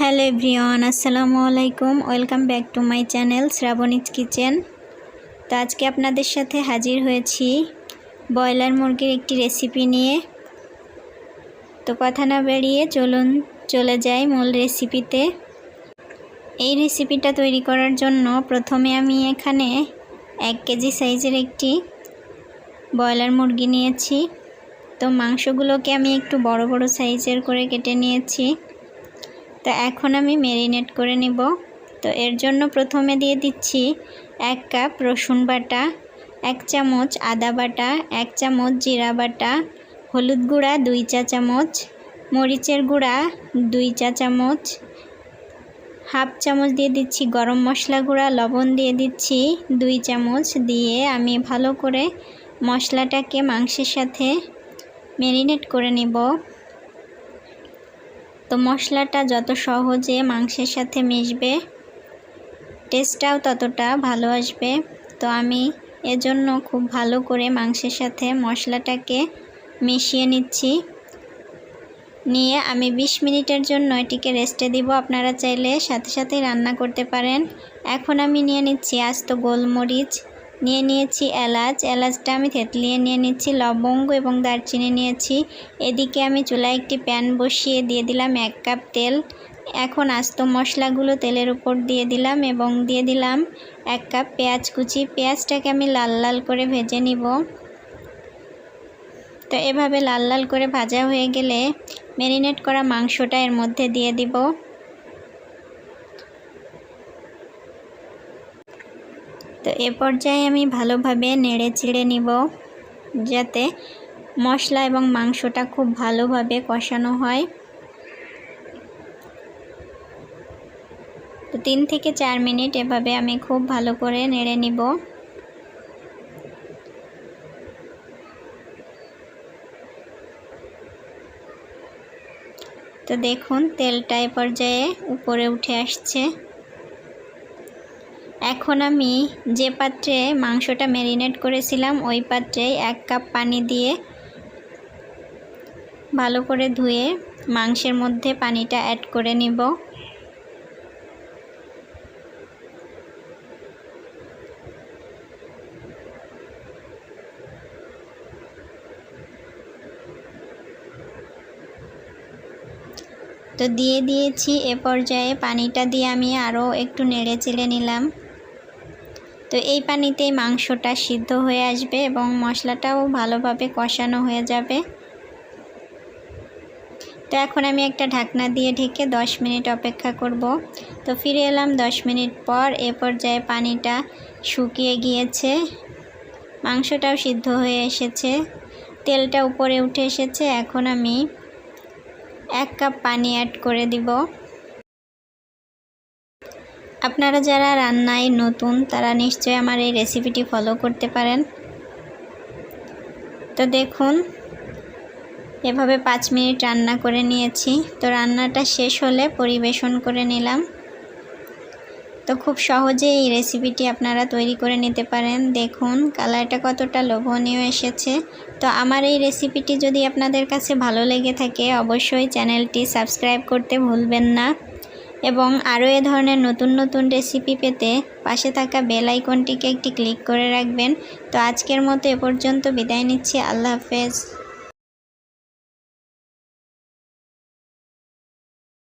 Hello everyone, আসসালামু আলাইকুম। Welcome back to my channel Shrabani's kitchen. তো আজকে আপনাদের সাথে হাজির হয়েছি ব্রয়লার মুরগির একটি রেসিপি নিয়ে। তো কথা না বেরিয়ে চলুন, চলে যাই মূল রেসিপিতে। এই রেসিপিটা তৈরি করার জন্য প্রথমে আমি এখানে এক কেজি সাইজের একটি ব্রয়লার মুরগি নিয়েছি। তো মাংসগুলোকে আমি একটু বড় বড় সাইজের করে কেটে নিয়েছি। তো এখন আমি ম্যারিনেট করে নিব। তো এর জন্য প্রথমে দিয়ে দিচ্ছি এক কাপ রসুন বাটা, এক চামচ আদা বাটা, এক চামচ জিরা বাটা, হলুদ গুঁড়া দুই চা চামচ, মরিচের গুঁড়া দুই চা চামচ, হাফ চামচ দিয়ে দিচ্ছি গরম মশলা গুঁড়া, লবণ দিয়ে দিচ্ছি দুই চামচ দিয়ে আমি ভালো করে মশলাটাকে মাংসের সাথে ম্যারিনেট করে নিব। তো মশলাটা যত সহজে মাংসের সাথে মিশবে টেস্টটাও ততটা ভালো আসবে। তো আমি এজন্য খুব ভালো করে মাংসের সাথে মশলাটাকে মিশিয়ে নিচ্ছি। নিয়ে আমি ২০ মিনিটের জন্য এটিকে রেস্টে দিব। আপনারা চাইলে সাথে সাথেই রান্না করতে পারেন। এখন আমি নিয়ে নিচ্ছি আস্ত গোলমরিচ। নিয়ে নিয়েছি এলাচ। এলাচটা আমি থেতলিয়ে নিয়ে নিচ্ছি, লবঙ্গ এবং দারচিনি নিয়েছি। এদিকে আমি চুলায় একটি প্যান বসিয়ে দিয়ে দিলাম এক কাপ তেল। এখন আস্ত মশলাগুলো তেলের উপর দিয়ে দিলাম এবং দিয়ে দিলাম এক কাপ পেঁয়াজ কুচি। পেঁয়াজটাকে আমি লাল লাল করে ভেজে নিব। তো এভাবে লাল লাল করে ভাজা হয়ে গেলে ম্যারিনেট করা মাংসটা এর মধ্যে দিয়ে দিব। তো এ পর্যায়ে আমি ভালোভাবে নেড়ে চিড়ে নিব, যাতে মশলা এবং মাংসটা খুব ভালোভাবে কষানো হয়। তো তিন থেকে চার মিনিট এভাবে আমি খুব ভালো করে নেড়ে নিব। তো দেখুন, তেলটা এ পর্যায়ে উপরে উঠে আসছে। এখন আমি যে পাত্রে মাংসটা ম্যারিনেট করেছিলাম, ওই পাত্রে এক কাপ পানি দিয়ে ভালো করে ধুয়ে মাংসের মধ্যে পানিটা অ্যাড করে নিব। তো দিয়ে দিয়েছি, এ পর্যায়ে পানিটা দিয়ে আমি আরও একটু নেড়ে চেলে নিলাম। তো এই পানিতেই মাংসটা সিদ্ধ হয়ে আসবে এবং মশলাটাও ভালোভাবে কষানো হয়ে যাবে। তো এখন আমি একটা ঢাকনা দিয়ে ঢেকে 10 মিনিট অপেক্ষা করব। তো ফিরে এলাম 10 মিনিট পর, এ পর্যায়ে পানিটা শুকিয়ে গিয়েছে। মাংসটাও সিদ্ধ হয়ে এসেছে। তেলটা উপরে উঠে এসেছে। এখন আমি এক কাপ পানি অ্যাড করে দিব। আপনারা যারা রান্নায় নতুন, তারা নিশ্চয়ই আমার এই রেসিপিটি ফলো করতে পারেন। তো দেখুন, এভাবে পাঁচ মিনিট রান্না করে নিয়েছি। তো রান্নাটা শেষ হলে পরিবেশন করে নিলাম। তো খুব সহজে এই রেসিপিটি আপনারা তৈরি করে নিতে পারেন। দেখুন, কালারটা কতটা লোভনীয় এসেছে। তো আমার এই রেসিপিটি যদি আপনাদের কাছে ভালো লেগে থাকে, অবশ্যই চ্যানেলটি সাবস্ক্রাইব করতে ভুলবেন না। এবং আরও এ ধরনের নতুন নতুন রেসিপি পেতে পাশে থাকা বেল আইকনটিকে একটি ক্লিক করে রাখবেন। তো আজকের মতো এ পর্যন্ত বিদায় নিচ্ছি। আল্লাহ হাফেজ।